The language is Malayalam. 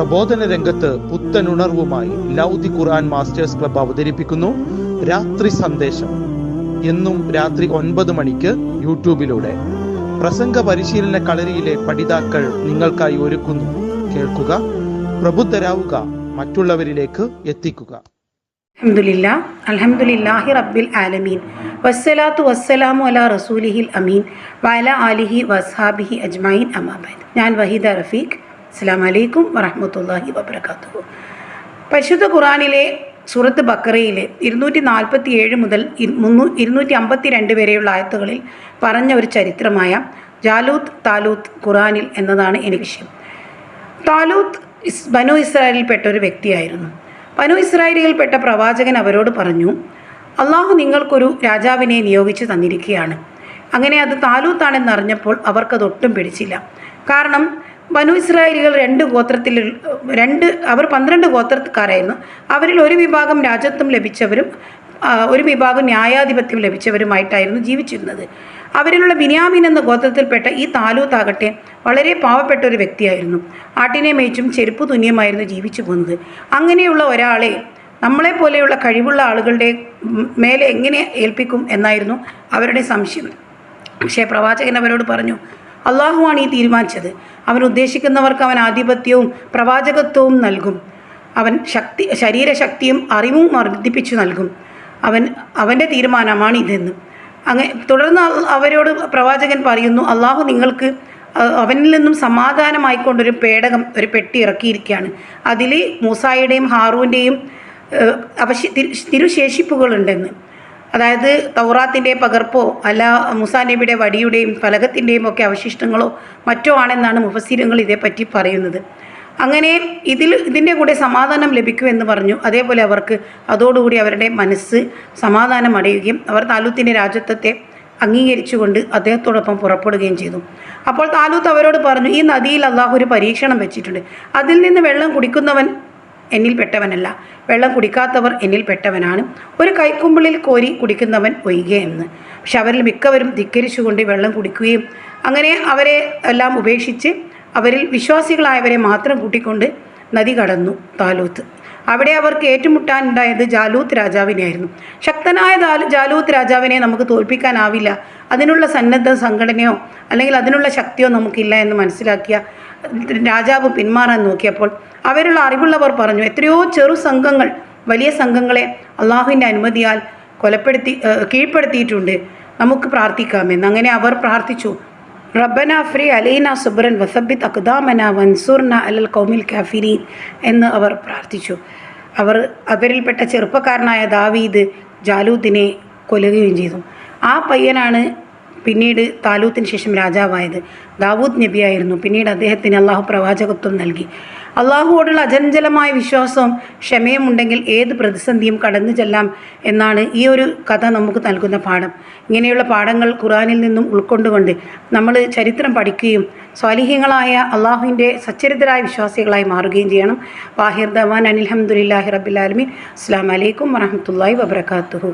പ്രബോധന രംഗത്ത് പുത്തനുണർവുമായി ലൗദി ഖുർആൻ മാസ്റ്റേഴ്സ് ക്ലബ് അവതരിപ്പിക്കുന്നു രാത്രി സന്ദേശം. എന്നും രാത്രി ഒൻപത് മണിക്ക് യൂട്യൂബിലൂടെ. പ്രസംഗ പരിശീലന കളരിയിലെ പഠിതാക്കൾ നിങ്ങൾക്കായി ഒരുക്കുന്നു. കേൾക്കുക പ്രബുദ്ധരാവുക മറ്റുള്ളവരിലേക്ക് എത്തിക്കുക. റബ്ബിൽ ആലമീൻ. വസ്സലാത്തു വസ്സലാമു റസൂലിഹിൽ അമീൻ. ആലിഹി വസ്ഹാബിഹി ഞാൻ വഹീദ റഫീഖ് അസ്സാം വലൈക്കും വറഹ്മത്തുള്ളാഹി വബറകാതുഹു. പരിശുദ്ധ ഖുറാനിലെ സൂറത്ത് ബക്കറയിലെ ഇരുന്നൂറ്റി നാൽപ്പത്തി ഏഴ് മുതൽ മുന്നൂ ഇരുന്നൂറ്റി അമ്പത്തി രണ്ട് വരെയുള്ള ആയത്തുകളിൽ പറഞ്ഞ ഒരു ചരിത്രമായ ജാലൂത്ത് താലൂത്ത് ഖുറാനിൽ എന്നതാണ് എനിക്ക് വിഷയം താലൂത്ത് ഇസ് ബനു ഇസ്രായേലിൽപ്പെട്ട ഒരു വ്യക്തിയായിരുന്നു. ബനു ഇസ്രായേലിൽപ്പെട്ട പ്രവാചകൻ അവരോട് പറഞ്ഞു അള്ളാഹു നിങ്ങൾക്കൊരു രാജാവിനെ നിയോഗിച്ച് തന്നിരിക്കുകയാണ്. അങ്ങനെ അത് താലൂത്താണെന്ന് അറിഞ്ഞപ്പോൾ അവർക്കത് ഒട്ടും പിടിച്ചില്ല. കാരണം ബനു ഇസ്രായേലികൾ രണ്ട് ഗോത്രത്തിൽ രണ്ട് അവർ പന്ത്രണ്ട് ഗോത്രക്കാരായിരുന്നു. അവരിൽ ഒരു വിഭാഗം രാജ്യത്വം ലഭിച്ചവരും ഒരു വിഭാഗം ന്യായാധിപത്യം ലഭിച്ചവരുമായിട്ടായിരുന്നു ജീവിച്ചിരുന്നത്. അവരിലുള്ള ബിനിയാമിൻ എന്ന ഗോത്രത്തിൽപ്പെട്ട ഈ താലൂത്താകട്ടെ വളരെ പാവപ്പെട്ട ഒരു വ്യക്തിയായിരുന്നു. ആട്ടിനെ മേച്ചും ചെരുപ്പ് തുന്നിയുമായിരുന്നു ജീവിച്ചു പോകുന്നത് അങ്ങനെയുള്ള ഒരാളെ നമ്മളെ പോലെയുള്ള കഴിവുള്ള ആളുകളുടെ മേലെ എങ്ങനെ ഏൽപ്പിക്കും എന്നായിരുന്നു അവരുടെ സംശയം. പക്ഷേ പ്രവാചകൻ അവരോട് പറഞ്ഞു അള്ളാഹുവാണ് ഈ തീരുമാനിച്ചത്. അവൻ ഉദ്ദേശിക്കുന്നവർക്ക് അവൻ ആധിപത്യവും പ്രവാചകത്വവും നൽകും. അവൻ ശക്തി ശരീരശക്തിയും അറിവും വർദ്ധിപ്പിച്ചു നൽകും. അവൻ അവന്റെ തീരുമാനമാണ് ഇതെന്ന്. അങ്ങനെ തുടർന്ന് അവരോട് പ്രവാചകൻ പറയുന്നു അള്ളാഹു നിങ്ങൾക്ക് അവനിൽ നിന്നും സമാധാനമായിക്കൊണ്ടൊരു പേടകം ഒരു പെട്ടി ഇറക്കിയിരിക്കുകയാണ്. അതിൽ മൂസായുടെയും ഹാറൂന്റെയും ഏഹ്, അവശി തിരു- തിരുശേഷിപ്പുകളുണ്ടെന്ന്. അതായത് തൗറാത്തിന്റെ പകർപ്പോ അല്ല മുസാ നബിയുടെ വടിയുടെയും ഫലകത്തിന്റെയും ഒക്കെ അവശിഷ്ടങ്ങളോ മറ്റോ ആണെന്നാണ് മുഫസീരങ്ങൾ ഇതേപ്പറ്റി പറയുന്നത്. അങ്ങനെ ഇതിൽ ഇതിന്റെ കൂടെ സമാധാനം ലഭിക്കുമെന്ന് പറഞ്ഞു. അതേപോലെ അവർക്ക് അതോടുകൂടി അവരുടെ മനസ്സ് സമാധാനം അടയുകയും അവർ താലൂത്തിന്റെ രാജ്യത്വത്തെ അംഗീകരിച്ചുകൊണ്ട് അദ്ദേഹത്തോടൊപ്പം പുറപ്പെടുകയും ചെയ്തു. അപ്പോൾ താലൂത്ത് അവരോട് പറഞ്ഞു ഈ നദിയിൽ അള്ളാഹു ഒരു പരീക്ഷണം വെച്ചിട്ടുണ്ട്. അതിൽ നിന്ന് വെള്ളം കുടിക്കുന്നവൻ എന്നിൽപ്പെട്ടവനല്ല. വെള്ളം കുടിക്കാത്തവർ എന്നിൽപ്പെട്ടവനാണ്. ഒരു കൈക്കുമ്പിളിൽ കോരി കുടിക്കുന്നവൻ ഒഴികെയെന്ന് പക്ഷെ അവരിൽ മിക്കവരും ധിക്കരിച്ചുകൊണ്ട് വെള്ളം കുടിക്കുകയും അങ്ങനെ അവരെ എല്ലാം ഉപേക്ഷിച്ച് അവരിൽ വിശ്വാസികളായവരെ മാത്രം കൂട്ടിക്കൊണ്ട് നദി കടന്നു താലൂത്ത്. അവിടെ അവർക്ക് ഏറ്റുമുട്ടാനുണ്ടായത് ജാലൂത്ത് രാജാവിനെയായിരുന്നു. ശക്തനായ ജാലൂത്ത് രാജാവിനെ നമുക്ക് തോൽപ്പിക്കാനാവില്ല. അതിനുള്ള സന്നദ്ധ സംഘടനയോ അല്ലെങ്കിൽ അതിനുള്ള ശക്തിയോ നമുക്കില്ല എന്ന് മനസ്സിലാക്കിയ രാജാവ് പിന്മാറാൻ നോക്കിയപ്പോൾ അവരുള്ള അറിവുള്ളവർ പറഞ്ഞു എത്രയോ ചെറു സംഘങ്ങൾ വലിയ സംഘങ്ങളെ അള്ളാഹുവിന്റെ അനുമതിയാൽ കൊലപ്പെടുത്തി കീഴ്പ്പെടുത്തിയിട്ടുണ്ട്. നമുക്ക് പ്രാർത്ഥിക്കാമെന്ന് അങ്ങനെ അവർ പ്രാർത്ഥിച്ചു. റബ്ബന ഫ്രീ അലൈന സുബ്രൻ വസബിത്ത് അക്ദാമന വൻസൂർന അലൽ കൗമിൽ കാഫിരീൻ എന്ന് അവർ പ്രാർത്ഥിച്ചു. അവർ അവരിൽപ്പെട്ട ചെറുപ്പക്കാരനായ ദാവീദ് ജാലൂദിനെ കൊല്ലുകയും ചെയ്തു. ആ പയ്യനാണ് പിന്നീട് താലൂത്തിന് ശേഷം രാജാവായത് ദാവൂദ് നബിയായിരുന്നു. പിന്നീട് അദ്ദേഹത്തിന് അള്ളാഹു പ്രവാചകത്വം നൽകി. അള്ളാഹുവോടുള്ള അചഞ്ചലമായ വിശ്വാസവും ക്ഷമയും ഉണ്ടെങ്കിൽ ഏത് പ്രതിസന്ധിയും കടന്നു ചെല്ലാം എന്നാണ് ഈ ഒരു കഥ നമുക്ക് നൽകുന്ന പാഠം. ഇങ്ങനെയുള്ള പാഠങ്ങൾ ഖുറാനിൽ നിന്നും ഉൾക്കൊണ്ടുകൊണ്ട് നമ്മൾ ചരിത്രം പഠിക്കുകയും സ്വാലിഹ്യങ്ങളായ അള്ളാഹുവിന്റെ സച്ചരിതരായ വിശ്വാസികളായി മാറുകയും ചെയ്യണം. വാഹിർ ദവാൻ അനിൽഹമുല്ലാഹി റബിലാലമി അസ്സാം വലൈക്കും വറഹമത്തല്ലാഹി വബർക്കാത്തുഹു